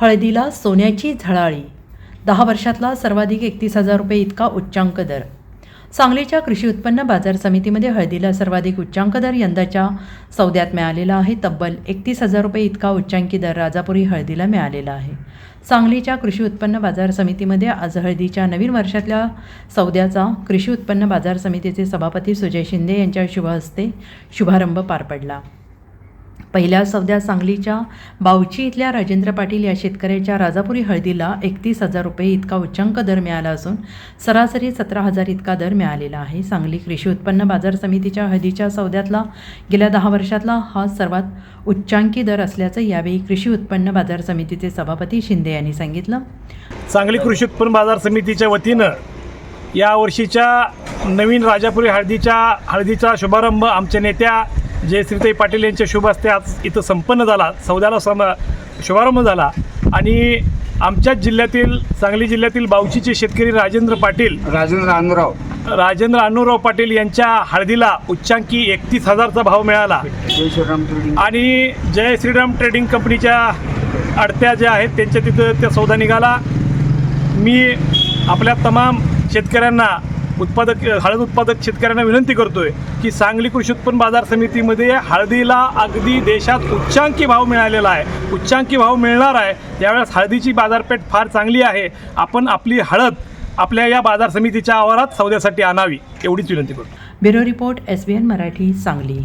हळदीला सोन्याची झळाळी. दहा वर्षातला सर्वाधिक एकतीस हजार रुपये इतका उच्चांक दर. सांगलीच्या कृषी उत्पन्न बाजार समितीमध्ये हळदीला सर्वाधिक उच्चांक दर यंदाच्या सौद्यात मिळालेला आहे. तब्बल एकतीस हजार रुपये इतका उच्चांकी दर राजापुरी हळदीला मिळालेला आहे. सांगलीच्या कृषी उत्पन्न बाजार समितीमध्ये आज हळदीच्या नवीन वर्षातल्या सौद्याचा कृषी उत्पन्न बाजार समितीचे सभापती सुजय शिंदे यांच्या शुभ हस्ते शुभारंभ पार पडला. पहिल्या सौद्या सांगलीच्या बावची इथल्या राजेंद्र पाटील या शेतकऱ्याच्या राजापुरी हळदीला एकतीस हजार रुपये इतका उच्चांक दर मिळाला असून सरासरी सतरा हजार इतका दर मिळालेला आहे. सांगली कृषी उत्पन्न बाजार समितीच्या हळदीच्या सौद्यातला गेल्या दहा वर्षातला हा सर्वात उच्चांकी दर असल्याचं यावेळी कृषी उत्पन्न बाजार समितीचे सभापती शिंदे यांनी सांगितलं. सांगली कृषी उत्पन्न बाजार समितीच्या वतीनं या वर्षीच्या नवीन राजापुरी हळदीच्या हळदीचा शुभारंभ आमच्या नेत्या जयश्रीताई पाटील यांच्या शुभ हस्ते आज इथं संपन्न झाला सौद्याला सम शुभारंभ झाला. आणि आमच्याच जिल्ह्यातील सांगली जिल्ह्यातील बावचीचे शेतकरी राजेंद्र पाटील राजेंद्र अनुराव. राजेंद्र अनुराव पाटील यांच्या हळदीला उच्चांकी एकतीस हजारचा भाव मिळाला. जय श्रीराम ट्रेडिंग आणि जय श्रीराम ट्रेडिंग कंपनीच्या अडत्या ज्या आहेत त्यांच्या तिथं त्या सौदा निघाला. मी आपल्या तमाम शेतकऱ्यांना उत्पादक हळद उत्पादक शेतकऱ्यांना विनंती करतोय की सांगली कृषी उत्पन्न बाजार समितीमध्ये हळदीला अगदी देशात उच्चांकी भाव मिळालेला आहे. उच्चांकी भाव मिळणार आहे. त्यावेळेस हळदीची बाजारपेठ फार चांगली आहे. आपण आपली हळद आपल्या या बाजार समितीच्या आवारात सौद्यासाठी आणावी एवढीच विनंती करतो. Bureau report S B N Marathi Sangli.